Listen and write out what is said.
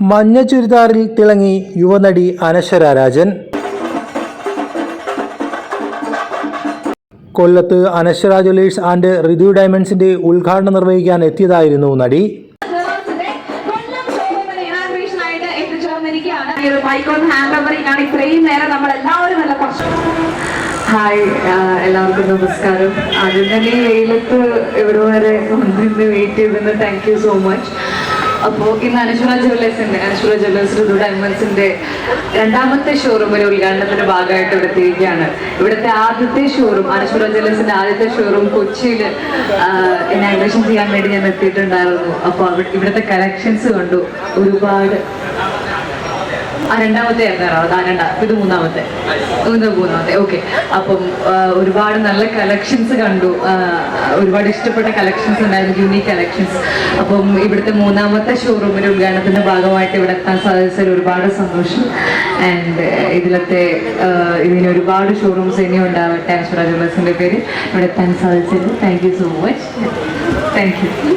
മഞ്ഞ ചുരിദാറിൽ തിളങ്ങി യുവനടി അനശ്വര രാജൻ. കൊല്ലത്ത് അനശ്വര ജ്വല്ലേഴ്സ് ആൻഡ് റിതു ഡയമണ്ട്സിന്റെ ഉദ്ഘാടനം നിർവഹിക്കാൻ എത്തിയതായിരുന്നു നടി. ഹായ് എല്ലാവർക്കും നമസ്കാരം. ആദ്യം തന്നെ വെയിലത്ത് ഇവിടെ വരെ വന്നിരുന്ന് വെയിറ്റ് ചെയ്തതിന് താങ്ക് യു സോ മച്ച് അപ്പോൾ ഇന്ന് അനശ്വര ജ്വല്ലേഴ്സിന്റെ അനശ്വര ജ്വല്ലേഴ്സ് ഋതു ഡയമണ്ട്സിന്റെ രണ്ടാമത്തെ ഒരു ഉദ്ഘാടനത്തിന്റെ ഭാഗമായിട്ട് ഇവിടെ എത്തിയിരിക്കുകയാണ്. ഇവിടുത്തെ ആദ്യത്തെ ഷോറൂം അനശ്വര ജ്വല്ലേഴ്സിന്റെ ആദ്യത്തെ ഷോറൂം കൊച്ചിയിൽ ഇനാഗ്രേഷൻ ചെയ്യാൻ വേണ്ടി ഞാൻ എത്തിയിട്ടുണ്ടായിരുന്നു. അപ്പോൾ ഇവിടുത്തെ കളക്ഷൻസ് കണ്ടു. ഒരുപാട് ആ രണ്ടാമത്തെ ആയിരുന്നു ആ രണ്ടാ ഇത് മൂന്നാമത്തെ. മൂന്നാമത്തെ. ഓക്കെ അപ്പം ഒരുപാട് നല്ല കളക്ഷൻസ് കണ്ടു. ഒരുപാട് ഇഷ്ടപ്പെട്ട കളക്ഷൻസ് ഉണ്ടായിരുന്നു യൂണീക് കളക്ഷൻസ് അപ്പം ഇവിടുത്തെ മൂന്നാമത്തെ ഷോറൂമിന്റെ ഉദ്ഘാടനത്തിന്റെ ഭാഗമായിട്ട് ഇവിടെ എത്താൻ സാധിച്ചതിൽ ഒരുപാട് സന്തോഷം. ആൻഡ് ഇതിലത്തെ ഇതിന് ഒരുപാട് ഷോറൂംസ് ഇനിയും ഉണ്ടാവട്ടെ അശ്വരാജ് ജ്വല്ലേഴ്സിന്റെ പേര് ഇവിടെ എത്താൻ സാധിച്ചതിൽ. Thank you so much thank you